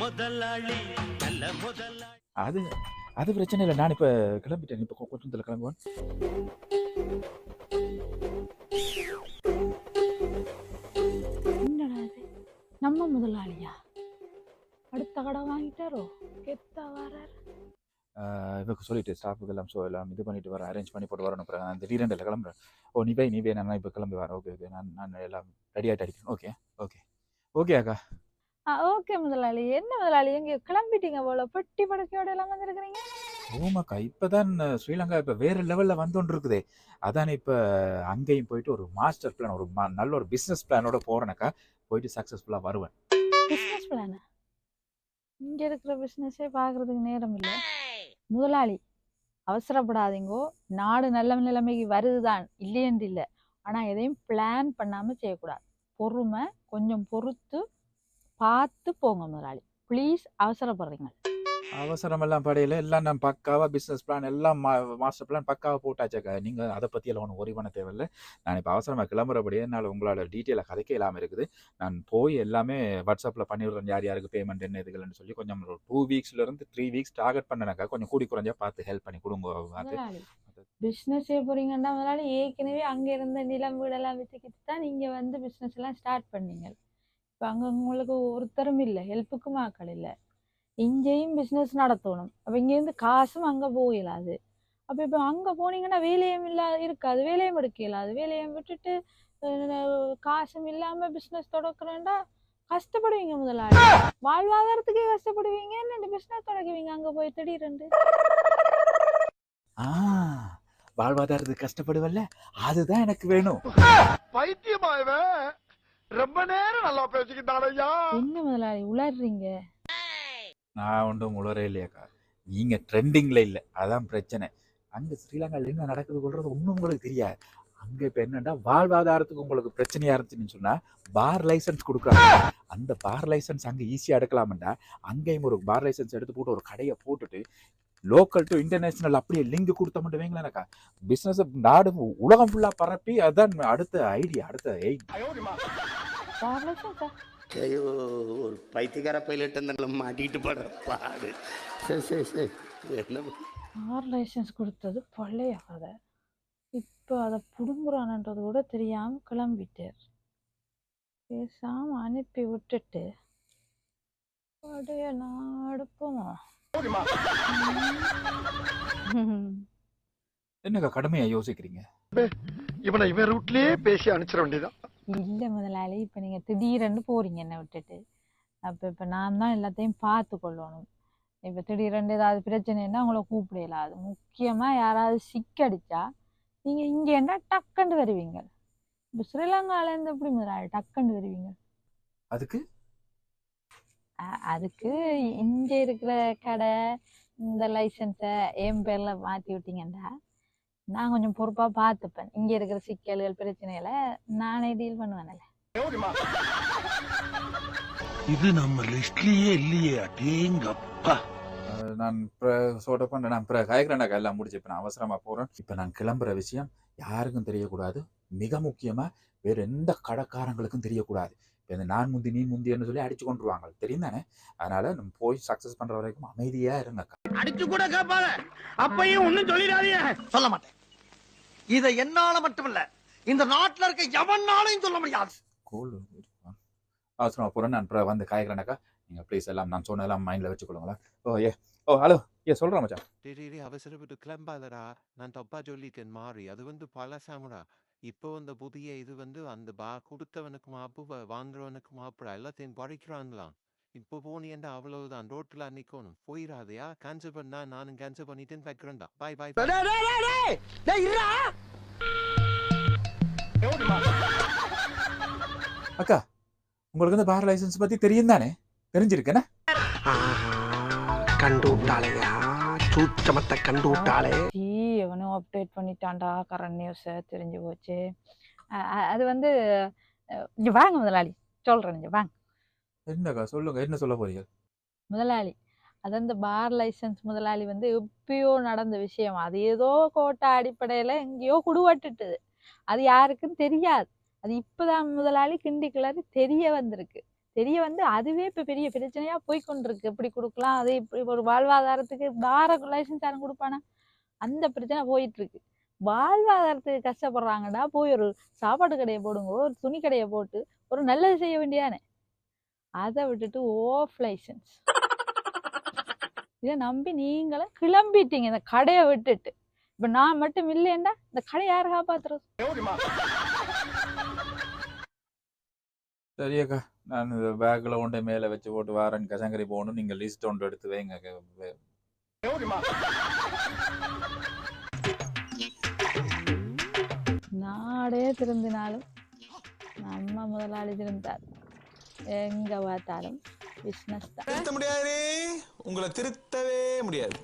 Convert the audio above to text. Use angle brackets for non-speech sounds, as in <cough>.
முதலாளி நல்ல முதலாளி அது அது பிரச்சனை இல்லை. நான் இப்போ கிளம்பிட்டேன். இப்போ கொஞ்சம் கிளம்புவேன் நம்ம முதலாளியா? அடுத்த கடை வாங்கிட்டாரோ? கெத்தா வரார். இவருக்கு சொல்லிட்டு ஸ்டாஃபுக்கு எல்லாம் ஸோ எல்லாம் இது பண்ணிட்டு வரேன் அரேஞ்ச் பண்ணி போட்டு வரணும். அப்புறம் நான் திடீரெண்டு இல்லை கிளம்புறேன். ஓ நீ போய் நீ போய் நான் இப்போ கிளம்பி வரேன். Okay okay. நான் நான் எல்லாம் ரெடி ஆகிட்டு அடிக்கிறேன் ஓகே ஓகே. ஓகே அக்கா. ஆ ஓகே முதலாளி. என்ன முதலாளி? எங்க கிளம்பிட்டீங்க போல. பெட்டி படுக்கையோட எல்லாம் வந்திருக்கிறீங்க. ஓமாக்கா இப்போ தான் ஸ்ரீலங்கா இப்போ வேறு லெவலில் வந்தோன்னு இருக்குதே அதான் இப்போ அங்கேயும் போயிட்டு ஒரு மாஸ்டர் பிளான் ஒரு நல்ல ஒரு பிஸ்னஸ் பிளானோட போகிறேனக்கா போயிட்டு சக்ஸஸ்ஃபுல்லாக வருவேன். பிசினஸ் பிளான் இங்க இருக்கிற பிசினஸே பாக்குறதுக்கு நேரம் இல்லை. முதலாளி அவசரப்படாதீங்கோ. நாடு நல்ல நிலைமைக்கு வருதுதான். இல்லையென்று இல்லை. ஆனா எதையும் பிளான் பண்ணாம செய்யக்கூடாது. பொறுமை கொஞ்சம் பொறுத்து பார்த்து போங்க முதலாளி. ப்ளீஸ் அவசரப்படுறீங்க. அவசரமெல்லாம் படையில. எல்லாம் நான் பக்காவாக பிஸ்னஸ் பிளான் எல்லாம் மாஸ்டர் பிளான் பக்காவாக போட்டாச்சாக்கா. நீங்கள் அதை பற்றி எல்லாம் ஒன்றும் ஒரி பண்ண தேவையில்லை. நான் இப்போ அவசரமாக கிளம்புறபடியே என்னால் உங்களோட டீட்டெயிலாக கதைக்க இல்லாமல் இருக்குது. நான் போய் எல்லாமே வாட்ஸ்அப்பில் பண்ணிவிடுறேன். யார் யாருக்கு பேமெண்ட் என்ன இதுகள்னு சொல்லி கொஞ்சம் ஒரு டூ வீக்ஸ்லேருந்து த்ரீ வீக்ஸ் டார்கெட் பண்ணனாக்கா. கொஞ்சம் கூடி குறைஞ்சா பார்த்து ஹெல்ப் பண்ணி கொடுங்க. அது பிஸ்னஸ் செய்ய போறீங்கன்னா முதலாளி ஏற்கனவே அங்க இருந்த நிலம் வீடெல்லாம் வித்துக்கிட்டு தான் நீங்க வந்து பிஸ்னஸ் எல்லாம் ஸ்டார்ட் பண்ணீங்க. இப்போ அங்க உங்களுக்கு ஒருத்தரும் இல்லை ஹெல்ப்புக்கும் ஆக்கள் இல்லை. இங்கேயும் பிஸ்னஸ் நடத்தணும். அப்போ இங்கேருந்து காசும் அங்கே போயிடாது அப்போ இப்போ அங்கே போனீங்கன்னா வேலையும் இல்லா இருக்காது. வேலையும் எடுக்க இயலாது வேலையும் விட்டுட்டு காசும் இல்லாமல் பிஸ்னஸ் தொடக்கிறேன்டா கஷ்டப்படுவீங்க முதலாளி. வாழ்வாதாரத்துக்கே கஷ்டப்படுவீங்க. என்ன பிஸ்னஸ் தொடங்குவீங்க அங்கே போய் திடீரென்று. ஆ வாழ்வாதாரத்துக்கு கஷ்டப்படுவல்ல? அதுதான் எனக்கு வேணும். பைத்தியமா இவன் ரொம்ப நேரம் நல்லா பேசிக்கிட்டான் ஐயா என்ன முதலாளி உளறீங்க? நான் ஒன்றும் உளரே இல்லையாக்கா நீங்கள் ட்ரெண்டிங்கில் இல்லை. அதான் பிரச்சனை. அங்கே ஸ்ரீலங்காவில் என்ன நடக்குது கொள்றது ஒன்றும் உங்களுக்கு தெரியாது. அங்கே இப்போ என்னன்னா வாழ்வாதாரத்துக்கு உங்களுக்கு பிரச்சனையாக இருந்துச்சுன்னு சொன்னால் பார் லைசன்ஸ் கொடுக்குறாங்க. அந்த பார் லைசன்ஸ் அங்கே ஈஸியாக எடுக்கலாம்டா அங்கேயும் ஒரு பார் லைசன்ஸ் எடுத்து போட்டு ஒரு கடையை போட்டுட்டு லோக்கல் டு இன்டர்நேஷனல் அப்படியே லிங்க் கொடுத்த மட்டும் வைங்களேனக்கா பிஸ்னஸ் நாடு உலகம் ஃபுல்லாக பரப்பி அதான் அடுத்த ஐடியா அடுத்த எய்ட் ஐயோ ஒரு பைத்தியக்கார பைலட் அந்த மாட்டிக்கிட்டு படுற பாடு. சரி சரி சரி என்ன கார் லைசன்ஸ் கொடுத்தது பழைய கதை இப்போ அதை பிடுங்குறானன்றது கூட தெரியாம கிளம்பிட்டார். பேசாம அனுப்பி விட்டுட்டு படைய நாடுப்போமா <laughs> என்னக்கா கடுமையாக யோசிக்கிறீங்க? இவனை இவன் ரூட்லயே பேசி அனுப்பிச்சிட வேண்டியதான் இல்லை முதலாளி இப்போ நீங்கள் திடீரென்று போறீங்க என்னை விட்டுட்டு. அப்போ இப்போ நான் தான் எல்லாத்தையும் பார்த்து கொள்ளணும். இப்போ திடீரென்று ஏதாவது பிரச்சனைன்னா உங்களை கூப்பிட இயலாது. முக்கியமாக யாராவது சிக்கடிச்சா நீங்கள் இங்கே என்ன டக்குன்னு வருவீங்க. இப்போ ஸ்ரீலங்காலேருந்து எப்படி முதலாளி டக்குன்னு வருவீங்க? அதுக்கு? அதுக்கு இங்கே இருக்கிற கடை இந்த லைசன்ஸை என் பேரில் மாற்றி விட்டீங்கன்னா நான் கொஞ்சம் பொறுப்பாக பார்த்துப்பேன். இங்கே இருக்கிற சிக்கல்கள் பிரச்சனைகளை நானே டீல் பண்ணுவேன்ல. இது நம்ம லிஸ்ட்லயே இல்லையே அடேங்கப்பா. நான் சோட பண்ண நான் காய்கறனாக்கா எல்லாம் முடிச்சு இப்போ நான் அவசரமாக போகிறேன் இப்போ நான் கிளம்புற விஷயம் யாருக்கும் தெரியக்கூடாது. மிக முக்கியமாக வேறு எந்த கடைக்காரங்களுக்கும் தெரியக்கூடாது. இப்போ இந்த நான் முந்தி நீ முந்தின்னு சொல்லி அடிச்சு கொண்டுருவாங்க. தெரியும் தானே? அதனால நம்ம போய் சக்ஸஸ் பண்ணுற வரைக்கும் அமைதியாக இருங்க அடிச்சு கூட கேட்பாங்க அப்பையும் ஒண்ணும் சொல்லிடாதீங்க. சொல்ல மாட்டேன். இதை என்னால மட்டுமில்ல இந்த நாட்டுல இருக்க எவனாலையும் சொல்ல முடியாது. கோல் அவசரமாக போகிறேன் நான் வந்து காய்கறனாக்கா நீங்கள் ப்ளீஸ் எல்லாம் நான் சொன்னதெல்லாம் மைண்டில் வச்சுக்கொள்ளுங்களேன். ஓ ஏ ஓ ஹலோ ஏ சொல்கிறேன் மச்சான். டேய் டேய், அவசரப்பட்டு கிளம்பாதடா. நான் தப்பா சொல்லிட்டேன் மாறி. அது வந்து பழசாமுடா. இப்போ அந்த புதிய இது வந்து அந்த பா கொடுத்தவனுக்கு மாப்பு வ- வாங்குறவனுக்கு மாப்புடா. எல்லாத்தையும் குறைக்கிறான்லாம் இப்போ போனியண்டா அவ்வளவுதான்? ரோட்ல நிக்கணும். போயிடாதையா கேன்சல் பண்ணா நானும் கேன்சல் பண்ணிட்டேன்னு வைக்கிறேன்டா. பாய் பாய் அக்கா உங்களுக்கு வந்து பார் லைசன்ஸ் பற்றி தெரியும் தானே தெரிஞ்சிருக்கேனே? கண்டு விட்டாளையா சூச்சமத்தை கண்டு விட்டாளே ஜி எவனும் அப்டேட் பண்ணிட்டான்டா கரண்ட் நியூஸை தெரிஞ்சு போச்சு. அது வந்து இங்க வாங்க முதலாளி. சொல்கிறேன் இங்க வாங்க. என்னக்கா? சொல்லுங்க. என்ன சொல்ல போறீங்க? முதலாளி. அது அந்த பார் லைசன்ஸ் முதலாளி வந்து எப்பயோ நடந்த விஷயம். அது ஏதோ கோட்டை அடிப்படையில் எங்கேயோ குடுவட்டுட்டுது. அது யாருக்கும் தெரியாது. அது இப்போதான் முதலாளி கிண்டி கிளறி தெரிய வந்திருக்கு. தெரிய வந்து அதுவே இப்போ பெரிய பிரச்சனையா போய்கொண்டிருக்கு இப்படி கொடுக்கலாம்? அது இப்படி ஒரு வாழ்வாதாரத்துக்கு பார லைசன்ஸ் யாரும் கொடுப்பானா? அந்த பிரச்சனை போயிட்டு இருக்கு வாழ்வாதாரத்துக்கு கஷ்டப்படுறாங்கடா. போய் ஒரு சாப்பாடு கடையை போடுங்க. ஒரு துணி கடையை போட்டு ஒரு நல்லது செய்ய வேண்டியானே அதை விட்டுட்டு ஓஃப் லைசன்ஸ் இதை நம்பி நீங்களும் கிளம்பிட்டீங்க இந்த கடையை விட்டுட்டு. இப்ப நான் மட்டும் இல்லைன்னா இந்த கடையை யார் காப்பாத்துறது? சரி அக்கா நான் இந்த பேக்கில் ஒன்றை மேலே வச்சு போட்டு வாரன். கசங்கரி போகணும். நீங்கள் லிஸ்ட் ஒன்று எடுத்து வைங்க நாடே திருந்தினாலும் நம்ம முதலாளி திருந்தார். எங்க பார்த்தாலும் பிஸ்னஸ் தான். திருத்த முடியாது. உங்களை திருத்தவே முடியாது.